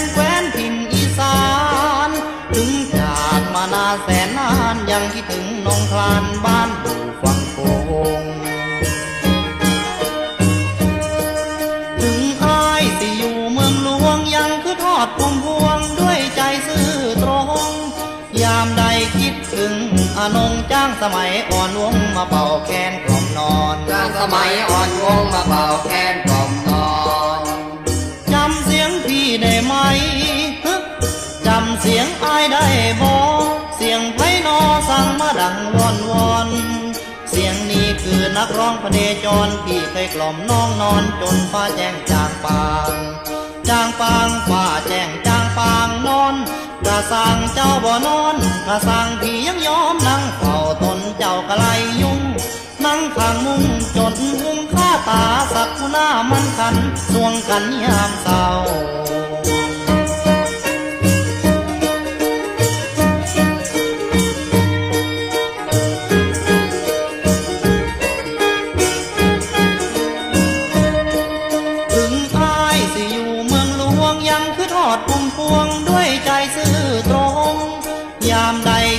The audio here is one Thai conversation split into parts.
นแคว้นถิ่นอีสานถึงจากมานาแสนนานยังคิดถึงน้องคลานบ้านอยู่ฝั่งโขงถึงอายที่อยู่เมืองหลวงยังคือทอดพุ่มพวงด้วยใจซื่อตรง ยามใดคิดถึงอนงจ้างสมัยอ่อนวงมาเป่าแคนกล่อมนอนกลางสมัยอ่อนวงมาเป่าแคนกล่อม นักร้องพเนจรพี่เคยกล่อมน้องนอนจนฟ้าแจ้งจางปางจางปางฟ้าแจ้งจางปางนอนกระสังเจ้าบ่นอนกระสังพี่ยังยอมนั่งเฝ้าตนเจ้ากะไลยุ่งนั่งข้างมุงจนมุงข้าตาสักหน้ามันคันสวงกันยามเศร้า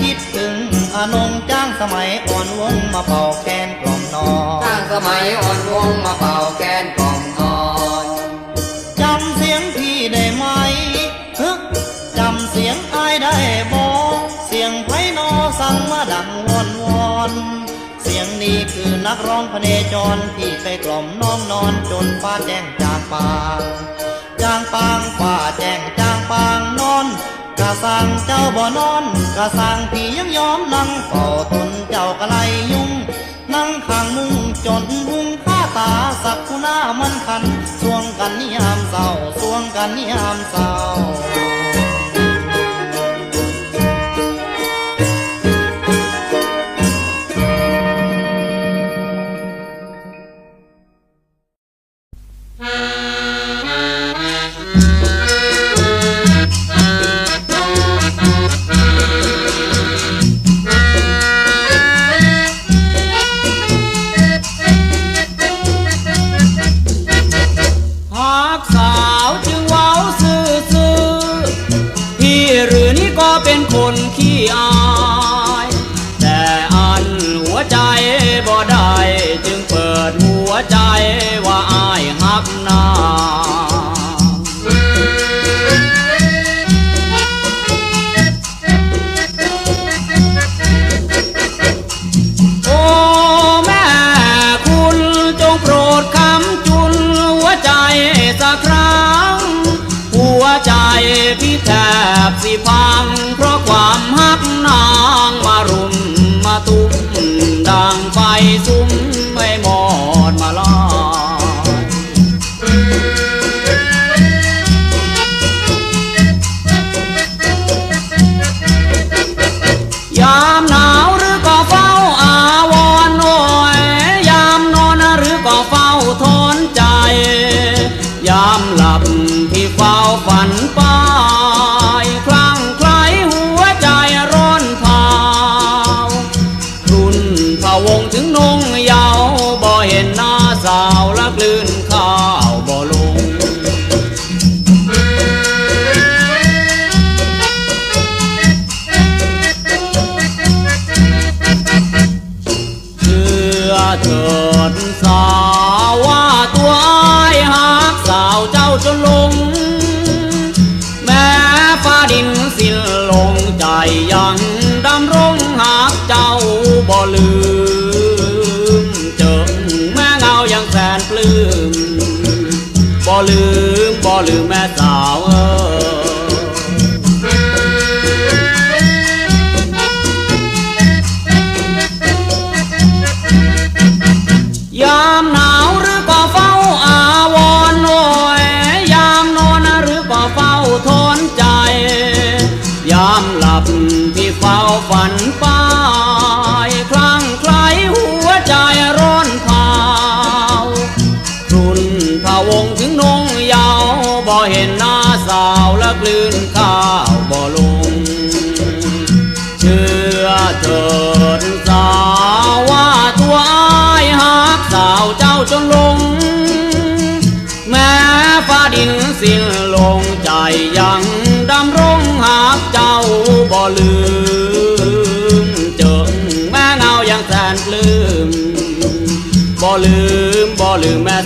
คิดถึงอนงจ้างสมัยอ่อนวงมาเป่าแคนกล่อมนอกลางสมัยอ่อนวงมาเป่าแคนกล่อมนอนจำเสียงพี่ได้ไหมฮึกจำเสียงอายได้บ่เสียงไพนอสั่งมาดังวอนวอนเสียงนี้คือนักร้องพเนจรที่เคยกล่อมน้องนอนจนฟ้าแจ้งจางปางจางปางฟ้าแจ้งจางปางนอนกะสังเจ้าบ่นอนกะสังพี่ยังยอมนั่งเฝ้าตนเจ้ากะไลยุ่ง นั่งข้างมุงจนหุงข้าตาสักคุณามันคันสวงกันนิยามเศร้าสวงกันนิยามเศร้าห ลืมแม่สาวเออินสาว่าตัวอายหากสาวเจ้าจนลง แม้ฟ้าดินสิ้นลงใจยังดำรงหากเจ้าบ่ลืมเจิงแม่เงายังแสนลืมบ่ลืมบ่ลืมแม่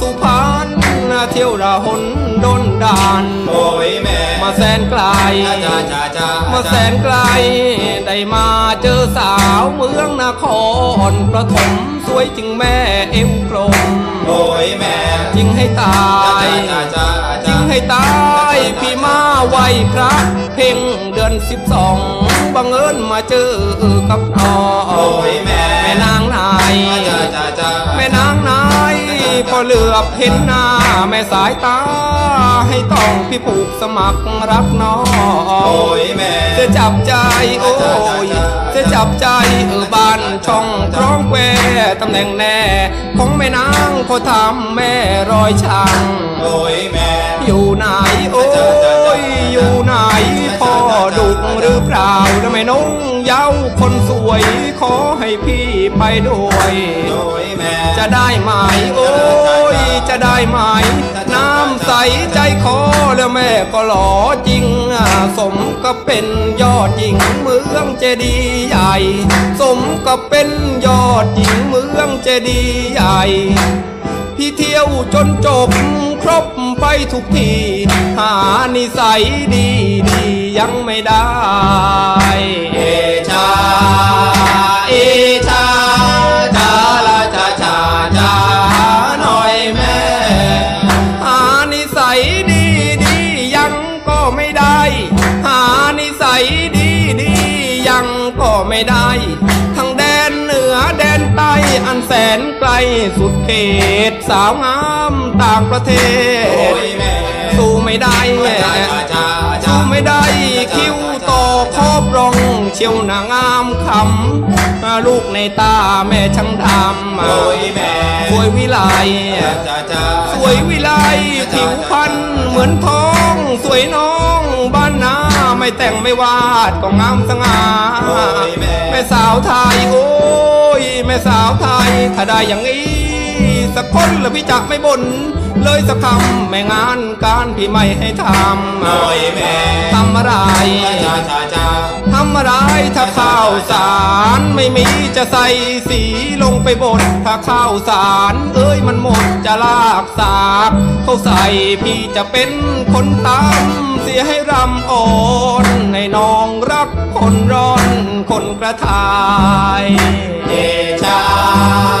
สุพรรณเที่ยวระหนดนดานโอ้ยแม่มาแสนไกลจ้าจ้าจ้ามาแสนไกล ได้มาเจอสาวเมืองนครประถมสวยจริงแม่เอวกลมโอ้ยแม่จริงให้ตาจ้ายจ้าจ้าจริจ้างให้ตายพี่มาไหวพระ เพ่งเดือนสิบสองบังเอิญมาเจอกับน้องโอ้ยแม่ พอเหลือบเห็นหน้าแม่สายตา ให้ต้องพี่ผูกสมัครรักน้องโอ้ยแม่จะจับใจโอ้ยจะจับใจเออบ้านช่องคล้องแควตำแหน่งแน่ของแม่นางเขาทำแม่รอยช่างโอ้ยแม่อยู่ไหนโอ้ยอยู่ไหนพ่อดุหรือเปล่าทำไมน้อง เย้าคนสวยขอให้พี่ไปด้วยโอ้ยแม่จะได้ไหมโอ้ยจะได้ไหมน้ำใสใจคอแล้วแม่ก็หล่อจริงอะสมกับเป็นยอดหญิงเมืองเจดีย์ใหญ่ สมกับเป็นยอดหญิงเมืองเจดีย์ใหญ่พี่เที่ยวจนจบครบไปทุกที หานิสัยดีดีๆยังไม่ได้ สุดเขตสาวงามต่างประเทโอ้ศยแม่สู้ไม่ได้จ้าจ้าจ้าจ้าสู้ไม่ได้คิ้วต่อคอบรองเชียวนางามคำลูกในตาแม่ช่างดำโอ้ยแม่สวยวิไลจ้าจ้าสวยวิไลผิวพรรณเหมือนทอง สวยน้องบ้านนาไม่แต่งไม่วาดก็งามสง่าโอ้ยแม่แม่สาวไทยโอ้ ยแม่สาวไทย ถ้าได้อย่างนี้ สักคนละพี่จะไม่บ่นเลยสักคำแม่งานการพี่ไม่ให้ทำโอ้ยแม่ทำอะไรจ้าจ้าจ้าทำอะไรถ้าข้าวสารไม่มีจะใส่สีลงไปบดถ้าข้าวสารเอ้ยมันหมดจะลากสากเขาใส่พี่จะเป็นคนตามเสียให้รำอ่อนให้น้องรักคนร้อนคนกระทาย เอชาเอ